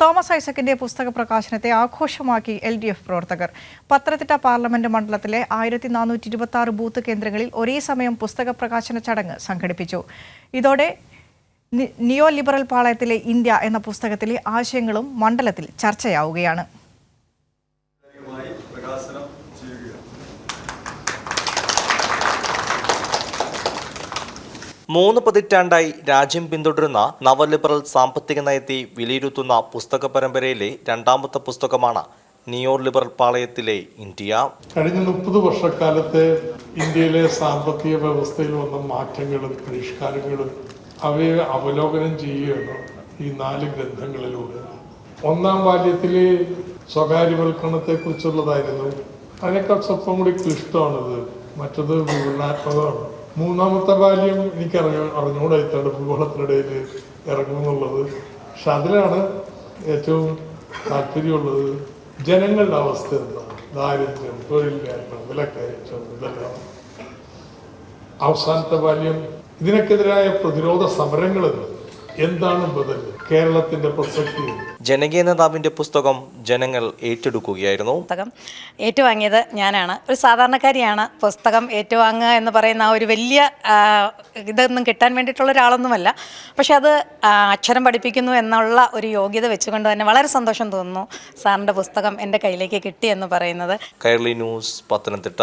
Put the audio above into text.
Thomas ഐസക്കിന്റെ പുസ്തക പ്രകാശനത്തെ ആഘോഷമാക്കി എൽ ഡി എഫ് പ്രവർത്തകർ. പത്തനംതിട്ട പാർലമെന്റ് മണ്ഡലത്തിലെ ആയിരത്തി നാനൂറ്റി ഇരുപത്തി ആറ് ബൂത്ത് കേന്ദ്രങ്ങളിൽ ഒരേ സമയം പുസ്തക പ്രകാശന ചടങ്ങ് സംഘടിപ്പിച്ചു. ഇതോടെ നിയോ ലിബറൽ പാളയത്തിലെ ഇന്ത്യ എന്ന പുസ്തകത്തിലെ ആശയങ്ങളും മണ്ഡലത്തിൽ ചർച്ചയാവുകയാണ് ഔപചാരികമായി പ്രകാശനം ചെയ്യുകയാണ് മൂന്ന് പതിറ്റാണ്ടായി രാജ്യം പിന്തുടരുന്ന നവലിബറൽ സാമ്പത്തിക നയത്തെ വിലയിരുത്തുന്ന പുസ്തക പരമ്പരയിലെ രണ്ടാമത്തെ പുസ്തകമാണ് നിയോ ലിബറൽ പാളയത്തിലെ ഇന്ത്യ. കഴിഞ്ഞ മുപ്പത് വർഷക്കാലത്തെ ഇന്ത്യയിലെ സാമ്പത്തിക വ്യവസ്ഥയിൽ വന്ന മാറ്റങ്ങളും പരിഷ്കാരങ്ങളും അവയെ അവലോകനം ചെയ്യുകയാണ് ഈ നാല് ഗ്രന്ഥങ്ങളിലൂടെ. ഒന്നാം ബാല്യത്തിലെ സ്വകാര്യവൽക്കരണത്തെ കുറിച്ചുള്ളതായിരുന്നു അതിനേക്കാൾ സ്വല്പം കൂടി ക്ലിഷ്ടമാണിത്. മറ്റത് വിവരണാത്മകമാണ് മൂന്നാമത്തെ ബാല്യം എനിക്ക് അറിഞ്ഞു അറിഞ്ഞുകൂടാ ഭൂഗോളത്തിനിടയിൽ ഇറങ്ങുമെന്നുള്ളത് പക്ഷെ അതിലാണ് ഏറ്റവും താല്പര്യമുള്ളത്. ജനങ്ങളുടെ അവസ്ഥ എന്താണ് ദാരിദ്ര്യം തൊഴിലില്ലായ്മ വിലക്കയറ്റം ഇതെല്ലാം. അവസാനത്തെ ബാല്യം. ഇതിനൊക്കെതിരായ പ്രതിരോധ സമരങ്ങളുണ്ട് എന്താണ് ബദൽ? കേരളത്തിന്റെ പ്രസക്തി? ജനകീയ നേതാവിന്റെ പുസ്തകം ജനങ്ങൾ ഏറ്റെടുക്കുകയായിരുന്നു. പുസ്തകം ഏറ്റുവാങ്ങിയത് ഞാനാണ്. ഒരു സാധാരണക്കാരിയാണ് പുസ്തകം ഏറ്റുവാങ്ങുക എന്ന് പറയുന്ന ആ ഒരു വലിയ ആ, ഇതൊന്നും കിട്ടാൻ വേണ്ടിയിട്ടുള്ള ഒരാളൊന്നുമല്ല. പക്ഷെ അത് ആ, അക്ഷരം പഠിപ്പിക്കുന്നു എന്നുള്ള ഒരു യോഗ്യത വെച്ചുകൊണ്ട് തന്നെ വളരെ സന്തോഷം തോന്നുന്നു സാറിന്റെ പുസ്തകം എന്റെ കയ്യിലേക്ക് കിട്ടി എന്ന് പറയുന്നത്. കൈരളി ന്യൂസ് പത്തനംതിട്ട